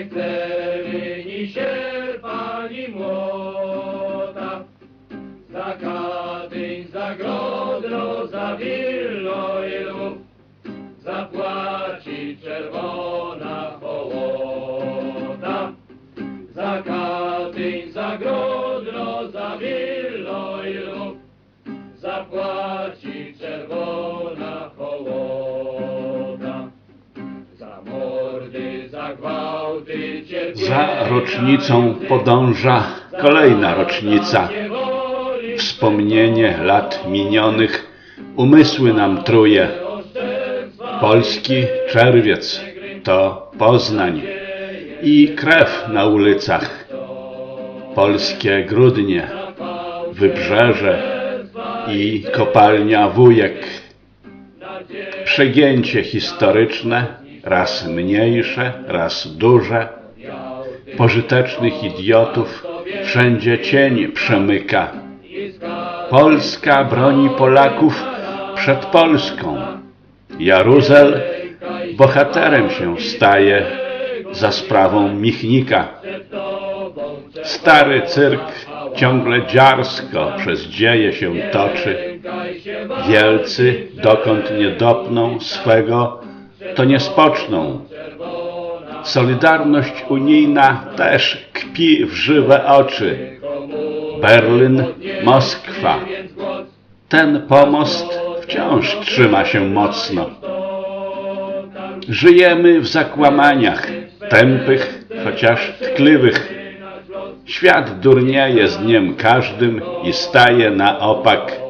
eklery, ni sierpa, ni młota. Za Katyń, za Grodno, za Wilno i Lwów zapłaci czerwona hołota. Za Katyń, za Grodno, za Wilno i Lwów zapłaci Za rocznicą podąża kolejna rocznica. Wspomnienie lat minionych umysły nam truje. Polski czerwiec to Poznań i krew na ulicach. Polskie grudnie, wybrzeże i kopalnia Wujek. Przegięcie historyczne, raz mniejsze, raz duże. Pożytecznych idiotów wszędzie cień przemyka. Polska broni Polaków przed Polską. Jaruzel bohaterem się staje za sprawą Michnika. Stary cyrk ciągle dziarsko przez dzieje się toczy. Wielcy dokąd nie dopną swego, to nie spoczną. Solidarność unijna też kpi w żywe oczy. Berlin, Moskwa. Ten pomost wciąż trzyma się mocno. Żyjemy w zakłamaniach, tępych, chociaż tkliwych. Świat durnieje z dniem każdym i staje na opak.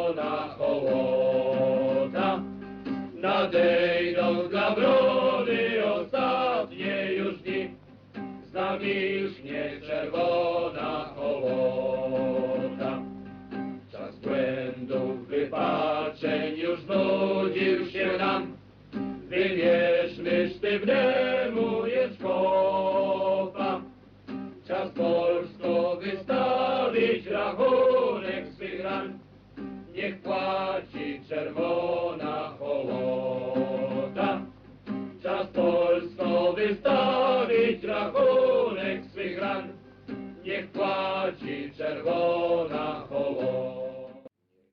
czerwona hołota. Nadejdą dla wrony ostatnie już dni, zamilknie czerwona hołota. Czas błędów, wypaczeń już znudził się nam, wymierzmy sztywnemu jest kopa. Czas Polsko wystawić rachunek swych ran, niech płaci czerwona hołota.